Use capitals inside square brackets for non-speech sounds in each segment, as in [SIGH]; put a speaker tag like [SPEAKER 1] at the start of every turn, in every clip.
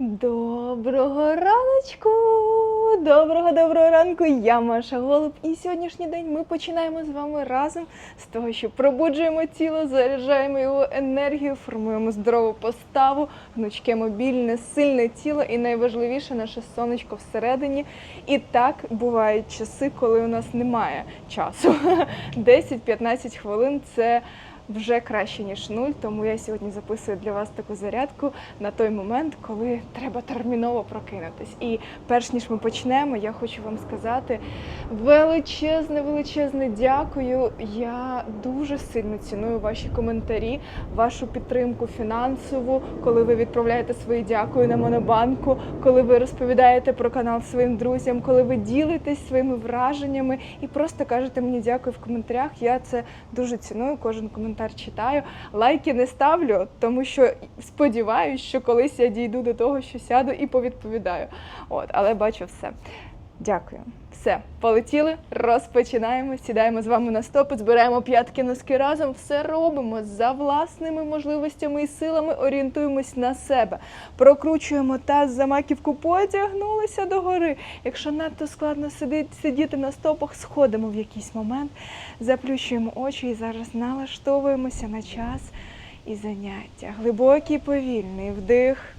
[SPEAKER 1] Доброго раночку! Доброго доброго ранку! Я Маша Голуб. І сьогоднішній день ми починаємо з вами разом з того, що пробуджуємо тіло, заряджаємо його енергію, формуємо здорову поставу, гнучке мобільне, сильне тіло і найважливіше наше сонечко всередині. І так бувають часи, коли у нас немає часу. [LAUGHS] 10-15 хвилин це вже краще, ніж нуль, тому я сьогодні записую для вас таку зарядку на той момент, коли треба терміново прокинутись. І перш ніж ми почнемо, я хочу вам сказати величезне, величезне дякую. Я дуже сильно ціную ваші коментарі, вашу підтримку фінансову, коли ви відправляєте свої дякую на Монобанку, коли ви розповідаєте про канал своїм друзям, коли ви ділитесь своїми враженнями і просто кажете мені дякую в коментарях. Я це дуже ціную. Кожен коментар читаю. Лайки не ставлю, тому що сподіваюся, що колись я дійду до того, що сяду і повідповідаю. От, але бачу все. Дякую. Все, полетіли, розпочинаємо. Сідаємо з вами на стопи, збираємо п'ятки носки разом. Все робимо за власними можливостями і силами. Орієнтуємось на себе. Прокручуємо таз за маківку, потягнулися догори. Якщо надто складно сидить, сидіти на стопах, сходимо в якийсь момент, заплющуємо очі і зараз налаштовуємося на час і заняття. Глибокий повільний вдих.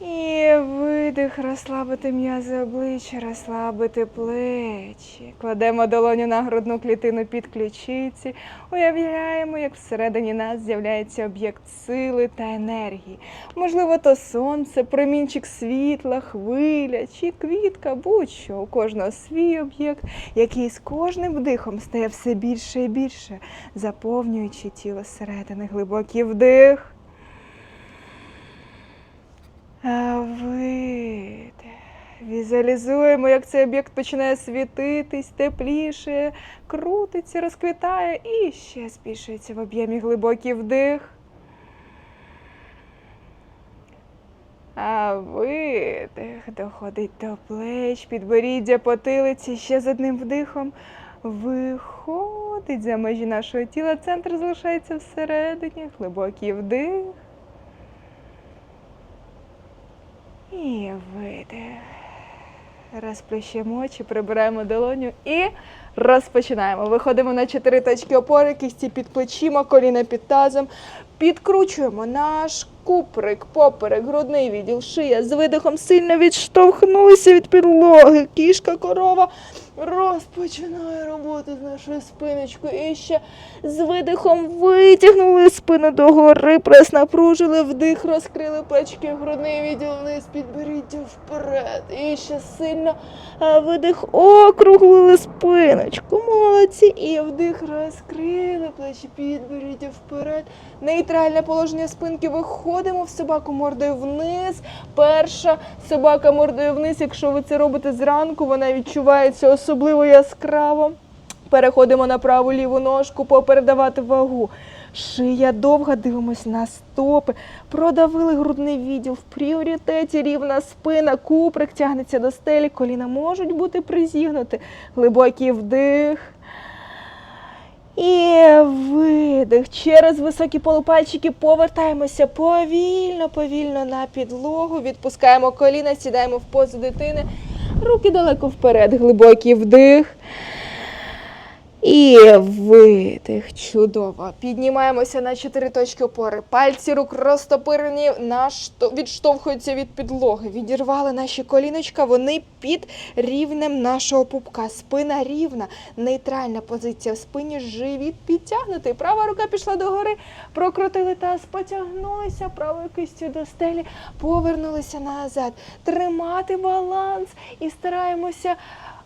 [SPEAKER 1] І видих, розслабити м'язи обличчя, розслабити плечі. Кладемо долоню на грудну клітину під ключиці. Уявляємо, як всередині нас з'являється об'єкт сили та енергії. Можливо, то сонце, промінчик світла, хвиля чи квітка, будь-що. У кожного свій об'єкт, який з кожним вдихом стає все більше і більше, заповнюючи тіло зсередини. Глибокий вдих. Видих. Візуалізуємо, як цей об'єкт починає світитись, тепліше, крутиться, розквітає і ще збільшується в об'ємі глибокий вдих. А видих доходить до плеч, підборіддя, потилиці, ще з одним вдихом виходить за межі нашого тіла. Центр залишається всередині. Глибокий вдих. І видих. Розплющуємо очі, прибираємо долоню і розпочинаємо. Виходимо на чотири точки опори, кісті під плечима, коліна під тазом. Підкручуємо наш куприк, поперек, грудний відділ, шия. З видихом сильно відштовхнулися від підлоги. Кішка, корова розпочинає роботу з нашою спиночкою. І ще з видихом витягнули спину догори, прес напружили, вдих, розкрили плечки, грудний відділ вниз, підберіття вперед. І ще сильно видих, округлили спиночку. Молодці. І вдих, розкрили плечі, підберіття вперед. Нейтральне положення спинки. Виходимо в собаку мордою вниз. Перша собака мордою вниз. Якщо ви це робите зранку, вона відчувається особливо яскраво. Переходимо на праву ліву ножку, попередавати вагу. Шия довга, дивимось на стопи. Продавили грудний відділ в пріоритеті, рівна спина, куприк тягнеться до стелі, коліна можуть бути призігнуті. Глибокий вдих. І видих. Через високі полупальчики повертаємося повільно, повільно на підлогу. Відпускаємо коліна, сідаємо в позу дитини. Руки далеко вперед. Глибокий вдих. І видих. Чудово. Піднімаємося на чотири точки опори. Пальці рук розтопирені, нашто- відштовхуються від підлоги. Відірвали наші коліночка, вони під рівнем нашого пупка. Спина рівна, нейтральна позиція в спині, живіт підтягнутий. Права рука пішла догори, прокрутили таз, потягнулися правою кистю до стелі, повернулися назад. Тримати баланс і стараємося.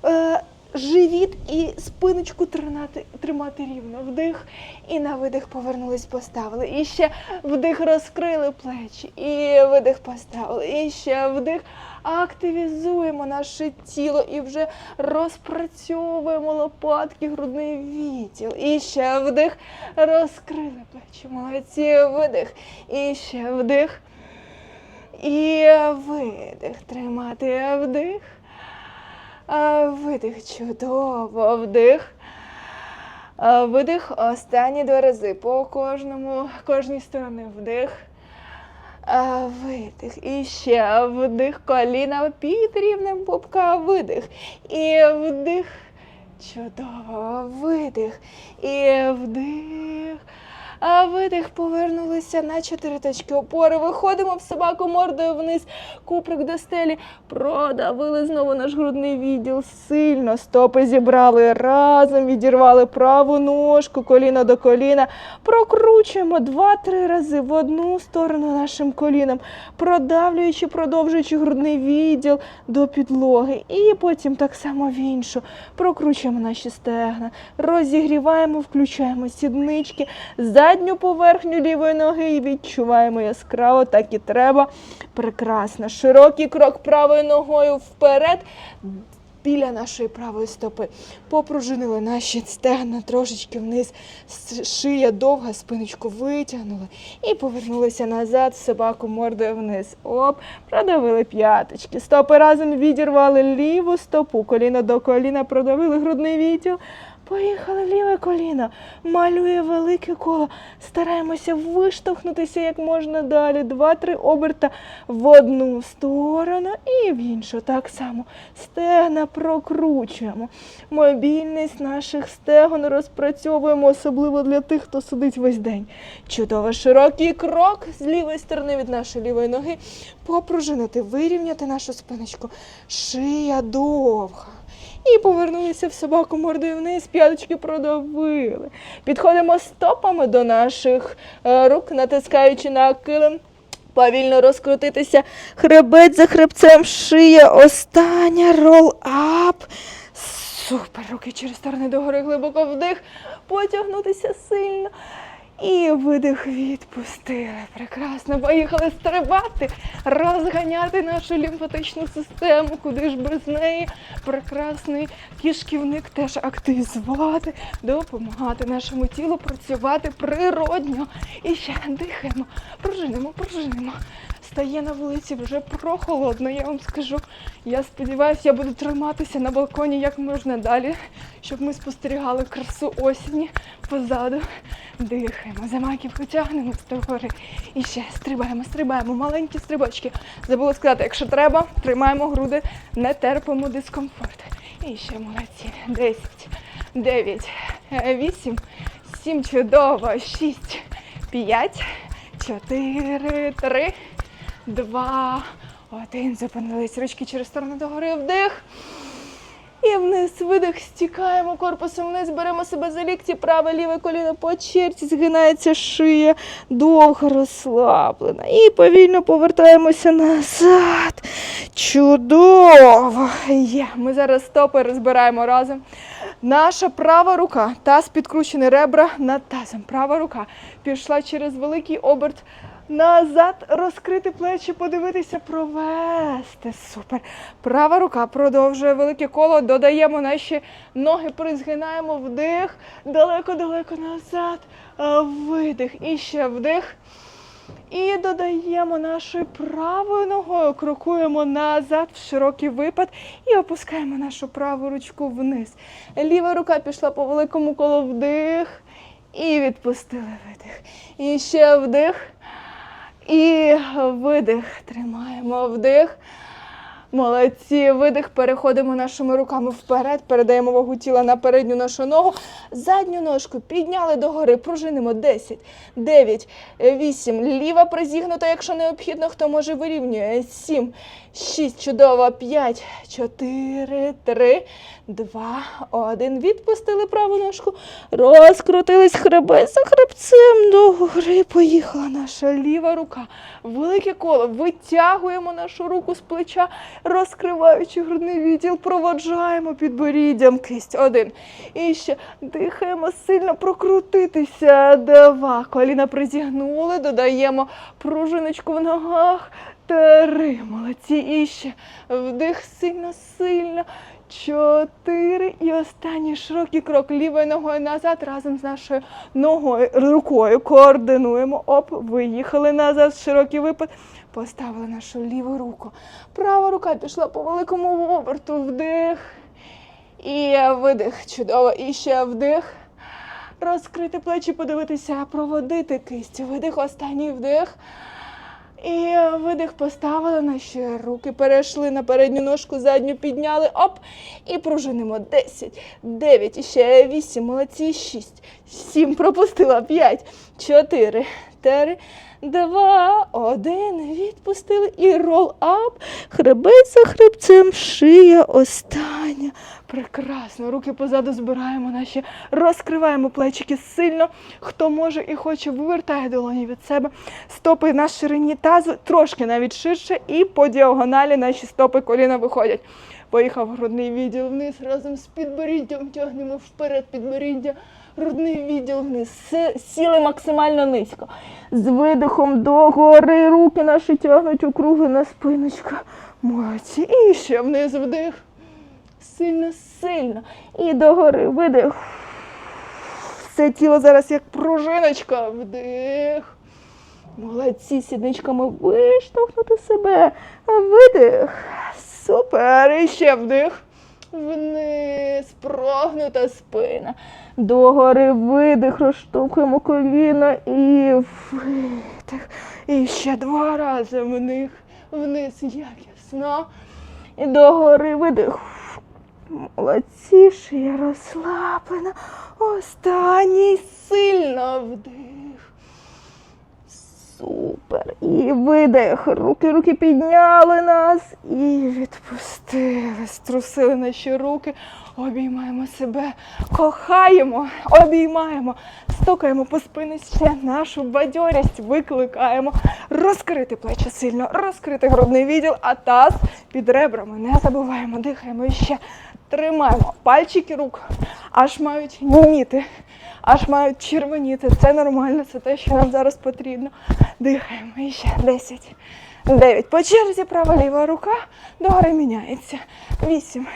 [SPEAKER 1] Е, Живіт і спиночку тримати, тримати рівно. Вдих і на видих повернулись, поставили. І ще вдих розкрили плечі. І видих поставили. І ще вдих. Активізуємо наше тіло і вже розпрацьовуємо лопатки, грудний відділ. І ще вдих. Розкрили плечі. Молодці. Видих. І ще вдих. І видих. Тримати вдих. А, Видих, чудово, вдих. Видих останні два рази по кожному, кожній стороні. Вдих. Видих. І ще вдих коліна під рівнем пупка. Видих. І вдих. Чудово. Видих. І вдих. А видих, повернулися на чотири точки опори. Виходимо в собаку мордою вниз, куприк до стелі. Продавили знову наш грудний відділ. Сильно стопи зібрали разом, відірвали праву ножку, коліно до коліна. Прокручуємо два-три рази в одну сторону нашим коліном, продавлюючи, продовжуючи грудний відділ до підлоги. І потім так само в іншу. Прокручуємо наші стегна, розігріваємо, включаємо сіднички, задню поверхню лівої ноги і відчуваємо яскраво, так і треба. Прекрасно. Широкий крок правою ногою вперед. Біля нашої правої стопи попружинили наші стегна трошечки вниз, шия довга, спиночку витягнули і повернулися назад, собаку мордою вниз. Оп, продавили п'яточки. Стопи разом відірвали ліву стопу, коліно до коліна, продавили грудний відділ. Поїхали ліве коліно, малює велике коло. Стараємося виштовхнутися як можна далі. Два-три оберта в одну сторону і в іншу. Так само стегна прокручуємо. Мобільність наших стегон розпрацьовуємо, особливо для тих, хто сидить весь день. Чудово, широкий крок з лівої сторони від нашої лівої ноги. Попружинити, вирівняти нашу спиночку. Шия довга. І повернулися в собаку мордою вниз, п'яточки продавили. Підходимо стопами до наших е, рук, натискаючи на килим. Повільно розкрутитися. Хребет за хребцем, шия. Остання рол-ап. Супер. Руки через сторони догори, глибоко вдих. Потягнутися сильно. І видих відпустили. Прекрасно. Поїхали стрибати, розганяти нашу лімфатичну систему, куди ж без неї. Прекрасний кишківник теж активізувати, допомагати нашому тілу працювати природньо. І ще дихаємо, пружинимо, пружинимо. Стає на вулиці вже прохолодно, я вам скажу. Я сподіваюся, я буду триматися на балконі як можна далі, щоб ми спостерігали красу осені позаду. Дихаємо, за маківку тягнемо догори. І ще стрибаємо, стрибаємо, маленькі стрибочки. Забула сказати, якщо треба, тримаємо груди, не терпимо дискомфорт. І ще молодці. Десять, дев'ять, вісім, сім, чудово, шість, п'ять, чотири, три, два, один. Зупинились. Ручки через сторону догори. Вдих. І вниз видих, стікаємо корпусом вниз, беремо себе за лікті, праве ліве коліно по черзі, згинається шия, довго розслаблена. І повільно повертаємося назад. Чудово! Є. Ми зараз стопи розбираємо разом. Наша права рука, таз підкручені ребра над тазом. Права рука пішла через великий оберт назад, розкрити плечі, подивитися, провести. Супер. Права рука продовжує велике коло, додаємо наші ноги, призгинаємо вдих, далеко-далеко назад, видих. І ще вдих. І додаємо нашою правою ногою, крокуємо назад в широкий випад і опускаємо нашу праву ручку вниз. Ліва рука пішла по великому колу вдих і відпустили видих. І ще вдих. І видих. Тримаємо вдих. Молодці, видих. Переходимо нашими руками вперед, передаємо вагу тіла на передню нашу ногу. Задню ножку підняли догори, пружинимо 10, 9, 8. Ліва призігнута, якщо необхідно, хто може вирівнює. 7, 6, чудово, 5, 4, 3, 2, 1. Відпустили праву ножку, розкрутились хребет за хребцем догори. Поїхала наша ліва рука. Велике коло. Витягуємо нашу руку з плеча, розкриваючи грудний відділ, проводжаємо підборіддям кисть. Один. І ще дихаємо сильно прокрутитися. Два. Коліна призігнули, додаємо пружиночку в ногах. Три. Молодці. І ще вдих сильно, сильно. Чотири. І останній широкий крок лівою ногою назад разом з нашою ногою, рукою координуємо. Оп, виїхали назад, широкий випад. Поставили нашу ліву руку. Права рука пішла по великому оберту. Вдих. І видих. Чудово. І ще вдих. Розкрити плечі, подивитися, проводити кисть. Видих, останній вдих. І видих поставили наші руки, перейшли на передню ножку, задню підняли, оп, і пружинимо. 10, 9, і ще 8, молодці, 6, 7, пропустила, 5, 4, 3, 2, 1, відпустили і рол ап, хребець за хребцем, шия остання. Прекрасно, руки позаду збираємо наші, розкриваємо плечики сильно. Хто може і хоче, вивертає долоні від себе. Стопи на ширині тазу, трошки навіть ширше, і по діагоналі наші стопи коліна виходять. Поїхав грудний відділ вниз разом з підборіддям, тягнемо вперед підборіддя, грудний відділ вниз. Сіли максимально низько. З видихом догори руки наші тягнуть округлена спиночка. Молодці. І ще вниз вдих. Сильно, сильно. І догори видих. Все тіло зараз як пружиночка. Вдих. Молодці, сідничками виштовхнути себе. Видих. Супер. І ще вдих. Вниз. Прогнута спина. Догори видих. Розштовхуємо коліна і видих. І ще два рази вниз. Вниз якісно. І догори видих. Молодці, шия розслаблена. Останній сильно вдих. Супер. І видих. Руки, руки підняли нас і відпустили. Струсили наші руки. Обіймаємо себе, кохаємо, обіймаємо, стукаємо по спині ще нашу бадьорість, викликаємо. Розкрити плечі сильно, розкрити грудний відділ, а таз під ребрами. Не забуваємо, дихаємо ще. Тримаємо пальчики рук, аж мають німіти, аж мають червоніти. Це нормально, це те, що нам зараз потрібно. Дихаємо і ще 10, 9. По черзі права ліва рука догори міняється. 8,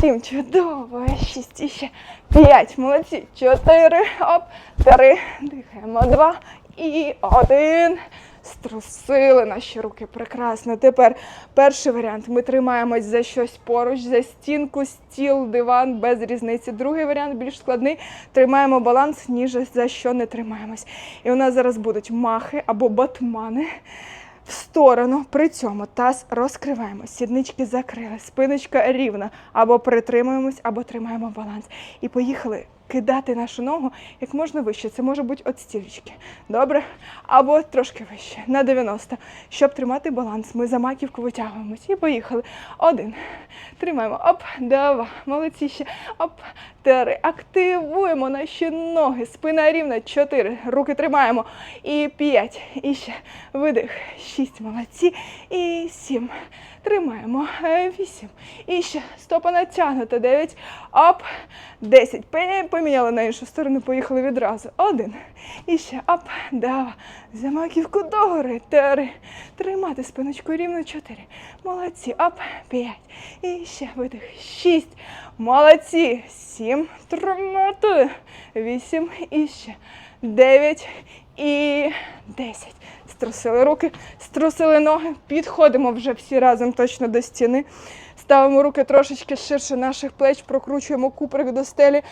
[SPEAKER 1] 7, чудово, 6, і ще 5, молодці, 4, оп, 3, дихаємо, 2 і 1. Струсили наші руки прекрасно. Тепер перший варіант. Ми тримаємось за щось поруч, за стінку, стіл, диван, без різниці. Другий варіант більш складний. Тримаємо баланс, ніж за що не тримаємось. І у нас зараз будуть махи або батмани. В сторону при цьому таз розкриваємо, сіднички закрили, спиночка рівна. Або притримуємось, або тримаємо баланс. І поїхали кидати нашу ногу як можна вище. Це може бути от стілечки. Добре? Або трошки вище, на 90. Щоб тримати баланс, ми за маківку витягуємось. І поїхали. Один. Тримаємо. Оп, два. Молодці ще. Оп, три. Активуємо наші ноги. Спина рівна. Чотири. Руки тримаємо. І п'ять. І ще. Видих. Шість. Молодці. І сім. Тримаємо. Е, Вісім. І ще. Стопа натягнута. Дев'ять. Оп. Десять. Поміняли на іншу сторону. Поїхали відразу. Один. І ще. Оп. Два. За догори. Три. Тримати спиночку рівно. Чотири. Молодці. Оп. П'ять. І ще видих. Шість. Молодці. Сім. Тримати. Вісім. І ще. Дев'ять. І десять. Струсили руки, струсили ноги. Підходимо вже всі разом точно до стіни. Ставимо руки трошечки ширше наших плеч, прокручуємо куприк до стелі.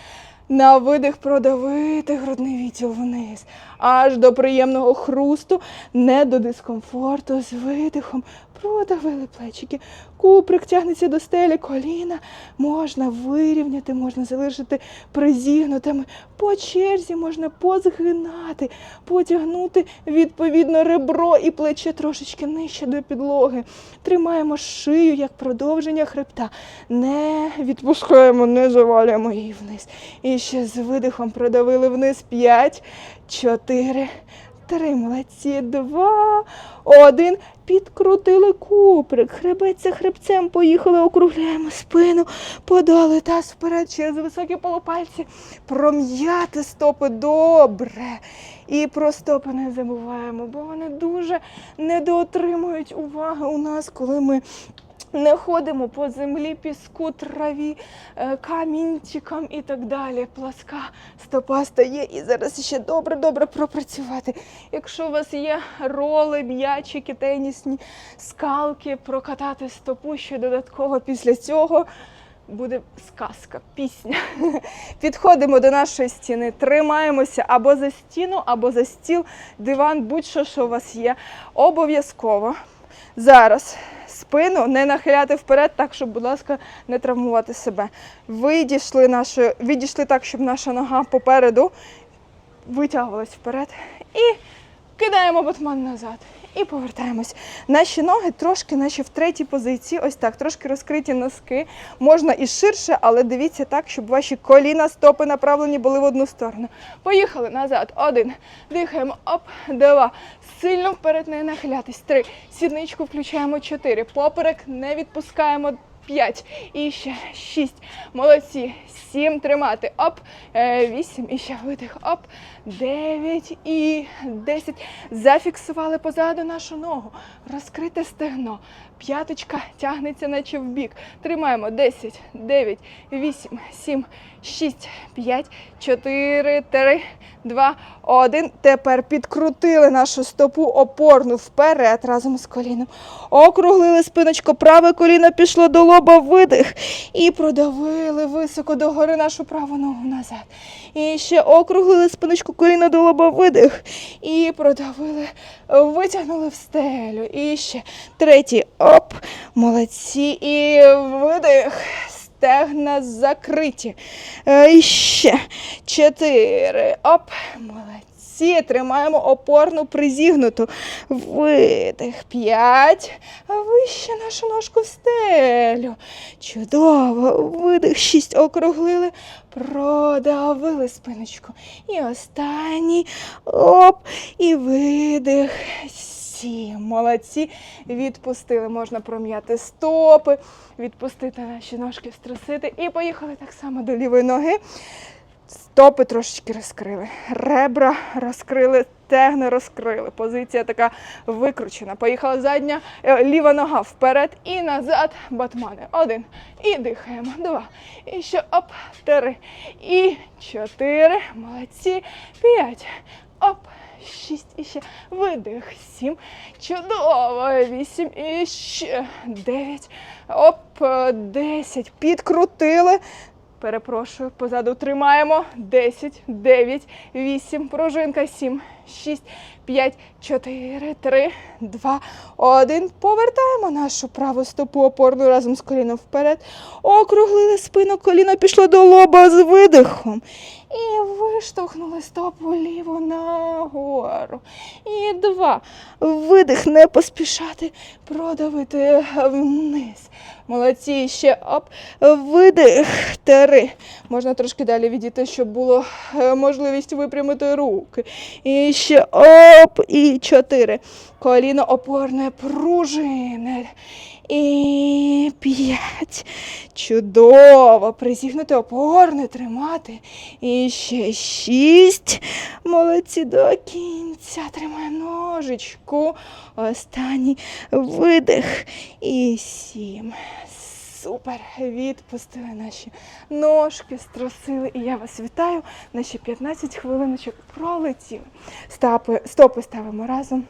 [SPEAKER 1] На видих продавити грудний відділ вниз, аж до приємного хрусту, не до дискомфорту. З видихом продавили плечики. Куприк тягнеться до стелі, коліна можна вирівняти, можна залишити призігнутими. По черзі можна позгинати, потягнути відповідно ребро і плече трошечки нижче до підлоги. Тримаємо шию як продовження хребта. Не відпускаємо, не завалюємо її вниз. І ще з видихом продавили вниз. П'ять, чотири, три. Молодці. Два, один. Підкрутили куприк. Хребець хребцем. Поїхали, округляємо спину, подали таз вперед через високі полупальці. Пром'яти стопи добре. І про стопи не забуваємо, бо вони дуже недоотримують уваги у нас, коли ми не ходимо по землі, піску, траві, е, камінчикам і так далі. Пласка стопа стає і зараз ще добре-добре пропрацювати. Якщо у вас є роли, м'ячики, тенісні, скалки, прокатати стопу ще додатково після цього. буде сказка, пісня. [LAUGHS] Підходимо до нашої стіни, тримаємося або за стіну, або за стіл, диван, будь-що, що у вас є. Обов'язково. Зараз спину не нахиляти вперед, так, щоб, будь ласка, не травмувати себе. Відійшли, нашу, відійшли так, щоб наша нога попереду витягувалась вперед. І кидаємо батман назад. І повертаємось. Наші ноги трошки, наче в третій позиції, ось так, трошки розкриті носки. Можна і ширше, але дивіться так, щоб ваші коліна, стопи направлені були в одну сторону. Поїхали назад. Один. Дихаємо. Оп, два. Сильно вперед не нахилятись. Три. Сідничку включаємо. Чотири. Поперек не відпускаємо. П'ять. І ще шість. Молодці. Сім тримати. Оп. Е, Вісім. І ще видих. Оп. Дев'ять і десять. Зафіксували позаду нашу ногу. Розкрите стегно. П'яточка тягнеться наче в бік. Тримаємо 10, 9, 8, 7, 6, 5, 4, 3, 2, 1. Тепер підкрутили нашу стопу опорну вперед разом з коліном. Округлили спиночку, праве коліно пішло до лоба, видих. І продавили високо догори нашу праву ногу назад. І ще округлили спиночку, коліно до лоба, видих. І продавили, витягнули в стелю. І ще третій. Оп, молодці. І видих. Стегна закриті. Е, І ще чотири. Оп, молодці. Тримаємо опорну призігнуту. Видих. П'ять. Вище нашу ножку в стелю. Чудово. Видих. Шість округлили. Продавили спиночку. І останній. Оп. І видих. Сім. Молодці. Відпустили. Можна пром'яти стопи, відпустити наші ножки, струсити. І поїхали так само до лівої ноги. Стопи трошечки розкрили. Ребра розкрили, стегна розкрили. Позиція така викручена. Поїхала задня, е, ліва нога вперед і назад. Батмани. Один. І дихаємо. Два. І ще оп. Три. І чотири. Молодці. П'ять. Оп. Шість і ще видих. Сім. Чудово. Вісім і ще дев'ять. Оп. Десять. Підкрутили. Перепрошую, позаду тримаємо. 10, 9, 8, пружинка, 7, 6, 5, 4, 3, 2, 1. Повертаємо нашу праву стопу опорну разом з коліном вперед. Округлили спину, коліно пішло до лоба з видихом. І виштовхнули стопу ліву нагору. І два. Видих, не поспішати, продавити вниз. Молодці, ще оп. Видих. Три. Можна трошки далі відійти, щоб було е, можливість випрямити руки. І ще оп. І чотири. Коліно опорне пружине. І п'ять. Чудово. Призігнути опорне, тримати. І ще шість. Молодці до кінця. Тримаємо ножичку. Останній видих. І сім. Супер! Відпустили наші ножки, струсили. І я вас вітаю. Наші 15 хвилиночок пролетіли. Стопи, стопи ставимо разом.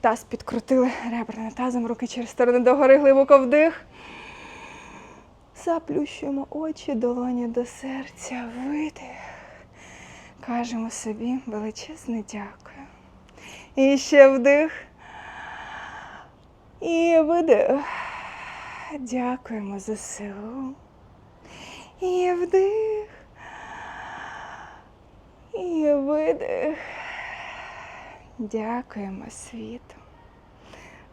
[SPEAKER 1] Таз підкрутили, ребра тазом, руки через сторони догори, глибоко вдих. Заплющуємо очі, долоні до серця, видих. Кажемо собі величезне дякую. І ще вдих. І видих. Дякуємо за силу. І вдих. І видих. Дякуємо світу.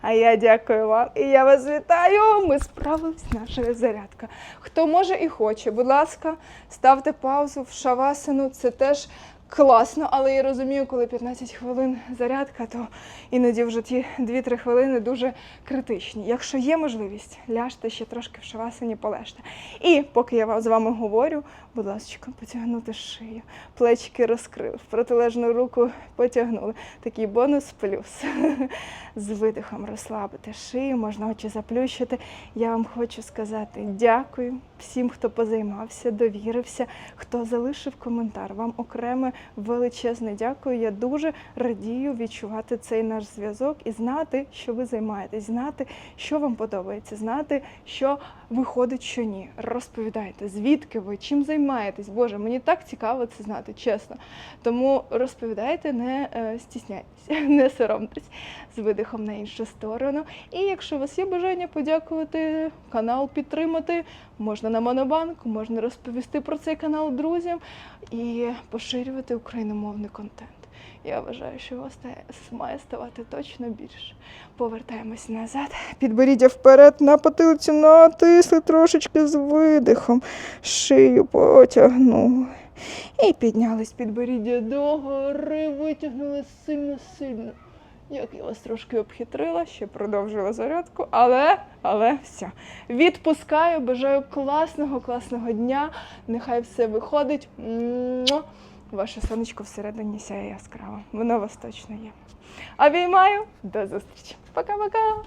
[SPEAKER 1] А я дякую вам і я вас вітаю. Ми справились з нашою зарядкою. Хто може і хоче, будь ласка, ставте паузу в шавасану. Це теж класно, але я розумію, коли 15 хвилин зарядка, то іноді вже ті 2-3 хвилини дуже критичні. Якщо є можливість, ляжте ще трошки в шавасані, полежте. І поки я з вами говорю, будь ласка, потягнути шию, плечики розкрили, в протилежну руку потягнули. Такий бонус плюс. [LAUGHS] З видихом розслабити шию, можна очі заплющити. Я вам хочу сказати дякую всім, хто позаймався, довірився, хто залишив коментар. Вам окреме величезне дякую. Я дуже радію відчувати цей наш зв'язок і знати, що ви займаєтесь, знати, що вам подобається, знати, що виходить, що ні. Розповідайте, звідки ви, чим займаєтесь. Боже, мені так цікаво це знати, чесно. Тому розповідайте, не е, стісняйтесь, [LAUGHS] не соромтесь з видихом на іншу сторону. І якщо у вас є бажання подякувати канал, підтримати, можна на Монобанк, можна розповісти про цей канал друзям і поширювати україномовний контент. Я вважаю, що те- має ставати точно більше. Повертаємось назад. Підборіддя вперед на потилицю натисли трошечки з видихом. Шию потягнули. І піднялись підборіддя догори, витягнули сильно-сильно. Як я вас трошки обхитрила, ще продовжила зарядку, але, але все. Відпускаю, бажаю класного, класного дня. Нехай все виходить. Ваше сонечко всередині сяє яскраво. Воно вас точно є. Обіймаю, до зустрічі. Пока-пока.